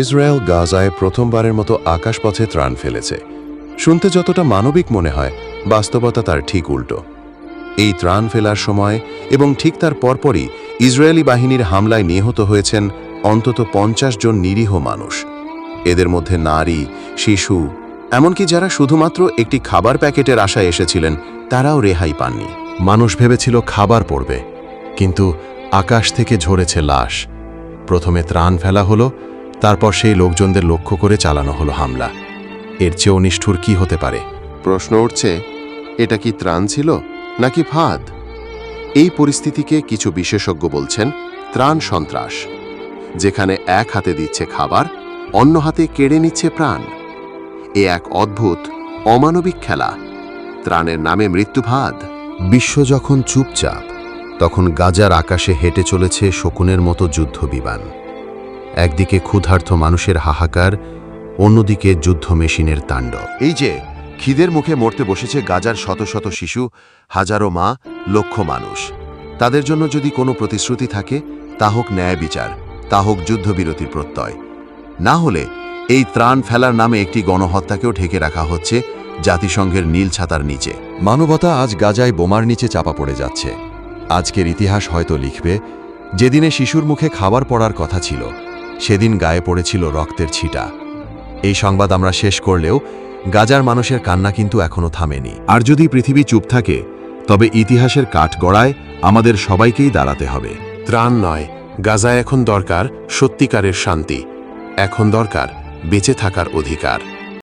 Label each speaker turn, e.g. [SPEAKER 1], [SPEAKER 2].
[SPEAKER 1] Israel গাজায় প্রথমবারের মতো আকাশপথে ত্রাণ ফেলেছে। শুনতে যতটা মানবিক মনে হয়, বাস্তবতা তার ঠিক উল্টো। এই ত্রাণ ফেলার সময় এবং ঠিক তার পরপরই ইসরায়েলি বাহিনীর হামলায় নিহত হয়েছেন অন্তত পঞ্চাশ জন নিরীহ মানুষ। এদের মধ্যে নারী, শিশু, এমনকি যারা শুধুমাত্র একটি খাবার প্যাকেটের আশায় এসেছিলেন, তারাও রেহাই পাননি।
[SPEAKER 2] মানুষ ভেবেছিল খাবার পড়বে, কিন্তু আকাশ থেকে ঝরেছে লাশ। প্রথমে ত্রাণ ফেলা হলো তারপর সেই লোকজনদের লক্ষ্য করে চালানো হলো হামলা। এর চেয়েও নিষ্ঠুর কি হতে পারে?
[SPEAKER 1] প্রশ্ন উঠছে এটা কি ত্রাণ ছিল নাকি ফাঁদ? এই পরিস্থিতিকে কিছু বিশেষজ্ঞ বলছেন ত্রাণ সন্ত্রাস যেখানে এক হাতে দিচ্ছে খাবার অন্য হাতে কেড়ে নিচ্ছে প্রাণ। এ এক অদ্ভুত অমানবিক খেলা। ত্রাণের নামে মৃত্যু মৃত্যুভাদ
[SPEAKER 2] বিশ্ব যখন চুপচাপ তখন গাজার আকাশে হেঁটে চলেছে শকুনের মতো যুদ্ধ বিমান একদিকে ক্ষুধার্ত মানুষের হাহাকার অন্যদিকে যুদ্ধ মেশিনের তাণ্ডব।
[SPEAKER 1] এই যে খিদের মুখে মরতে বসেছে গাজার শত শত শিশু হাজারো মা লক্ষ মানুষ। তাদের জন্য যদি কোনো প্রতিশ্রুতি থাকে তা হোক ন্যায় বিচার তা হোক যুদ্ধবিরতির প্রত্যয়। না হলে এই ত্রাণ ফেলার নামে একটি গণহত্যাকেও ঢেকে রাখা হচ্ছে জাতিসংঘের নীল ছাতার নিচে।
[SPEAKER 2] মানবতা আজ গাজায় বোমার নিচে চাপা পড়ে যাচ্ছে। আজকের ইতিহাস হয়তো লিখবে যেদিনে শিশুর মুখে খাবার পড়ার কথা ছিল সেদিন গায়ে পড়েছিল রক্তের ছিটা। এই সংবাদ আমরা শেষ করলেও গাজার মানুষের কান্না কিন্তু এখনও থামেনি।
[SPEAKER 3] আর যদি পৃথিবী চুপ থাকে, তবে ইতিহাসের কাঠগড়ায় আমাদের সবাইকেই দাঁড়াতে হবে।
[SPEAKER 1] ত্রাণ নয়, গাজায় এখন দরকার সত্যিকারের শান্তি। এখন দরকার বেঁচে থাকার অধিকার।